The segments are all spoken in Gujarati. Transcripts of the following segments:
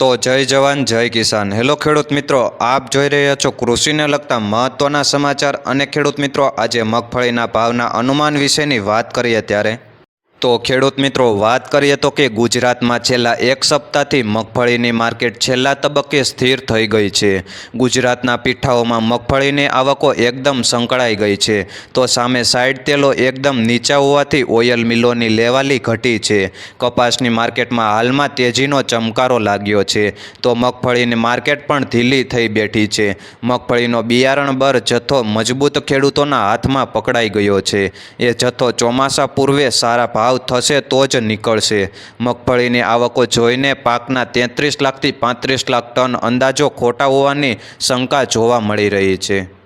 તો જય જવાન, જય કિસાન. હેલો ખેડૂત મિત્રો, આપ જોઈ રહ્યા છો કૃષિને લગતા મહત્ત્વના સમાચાર અને ખેડૂત મિત્રો, આજે મગફળીના ભાવના અનુમાન વિશેની વાત કરીએ ત્યારે તો ખેડૂત મિત્રો, વાત કરીએ તો કે ગુજરાતમાં છેલ્લા એક સપ્તાહથી મગફળીની માર્કેટ છેલ્લા તબક્કે સ્થિર થઈ ગઈ છે. ગુજરાતના પીઠાઓમાં મગફળીની આવકો એકદમ સંકળાઈ ગઈ છે. તો સામે સાઈડ તેલો એકદમ નીચા હોવાથી ઓઇલ મિલોની લેવાલી ઘટી છે. કપાસની માર્કેટમાં હાલમાં તેજીનો ચમકારો લાગ્યો છે. તો મગફળીની માર્કેટ પણ ઢીલી થઈ બેઠી છે. મગફળીનો બિયારણ બર જથ્થો મજબૂત ખેડૂતોના હાથમાં પકડાઈ ગયો છે. એ જથ્થો ચોમાસા પૂર્વે સારા ભાવ થશે તો જ નીકળશે. મગફળીની આવકો જોઈને પાકના તેત્રીસ લાખથી પાંત્રીસ લાખ ટન અંદાજો ખોટા હોવાની શંકા જોવા મળી રહી છે.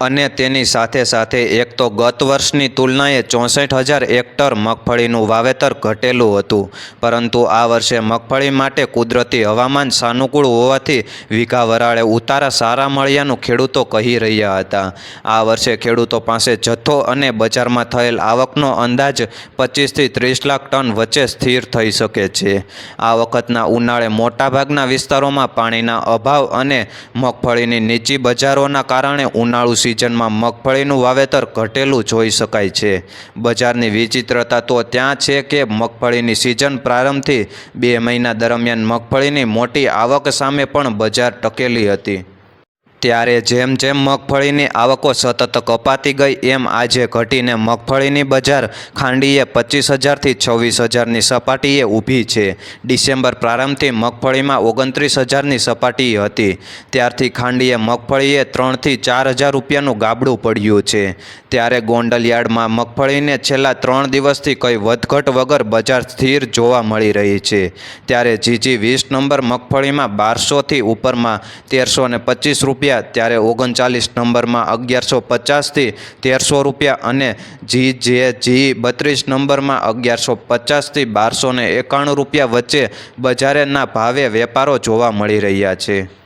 અને તેની સાથે સાથે એક તો ગત વર્ષની તુલનાએ ચોસઠ હજાર હેક્ટર મગફળીનું વાવેતર ઘટેલું હતું. પરંતુ આ વર્ષે મગફળી માટે કુદરતી હવામાન સાનુકૂળ હોવાથી વીઘા વરાળે ઉતારા સારા મળ્યાનું ખેડૂતો કહી રહ્યા હતા. આ વર્ષે ખેડૂતો પાસે જથ્થો અને બજારમાં થયેલ આવકનો અંદાજ પચીસથી ત્રીસ લાખ ટન વચ્ચે સ્થિર થઈ શકે છે. આ વખતના ઉનાળે મોટાભાગના વિસ્તારોમાં પાણીના અભાવ અને મગફળીની નીચી બજારોના કારણે ઉનાળુ સિઝનમાં મગફળીનું વાવેતર ઘટેલું જોઈ શકાય છે. બજારની વિચિત્રતા તો ત્યાં છે કે મગફળીની સિઝન પ્રારંભથી બે મહિના દરમિયાન મગફળીની મોટી આવક સામે પણ બજાર ટકેલી હતી. ત્યારે જેમ જેમ મગફળીની આવકો સતત કપાતી ગઈ, એમ આજે ઘટીને મગફળીની બજાર ખાંડીએ પચીસ હજારથી છવ્વીસ હજારની સપાટીએ ઊભી છે. ડિસેમ્બર પ્રારંભથી મગફળીમાં ઓગણત્રીસ હજારની સપાટી હતી. ત્યારથી ખાંડીએ મગફળીએ ત્રણથી ચાર હજાર રૂપિયાનું ગાબડું પડ્યું છે. ત્યારે ગોંડલ યાર્ડમાં મગફળીને છેલ્લા ત્રણ દિવસથી કંઈ વધઘટ વગર બજાર સ્થિર જોવા મળી રહી છે. ત્યારે જીજી વીસ નંબર મગફળીમાં બારસોથી ઉપરમાં તેરસો ને પચીસ રૂપિયા ત્યારે ઓગણચાલીસ નંબરમાં અગિયારસો પચાસથી તેરસો રૂપિયા અને જી જે જી બત્રીસ નંબરમાં અગિયારસો પચાસથી બારસો એકાણું રૂપિયા વચ્ચે બજારેના ભાવે વેપારો જોવા મળી રહ્યા છે.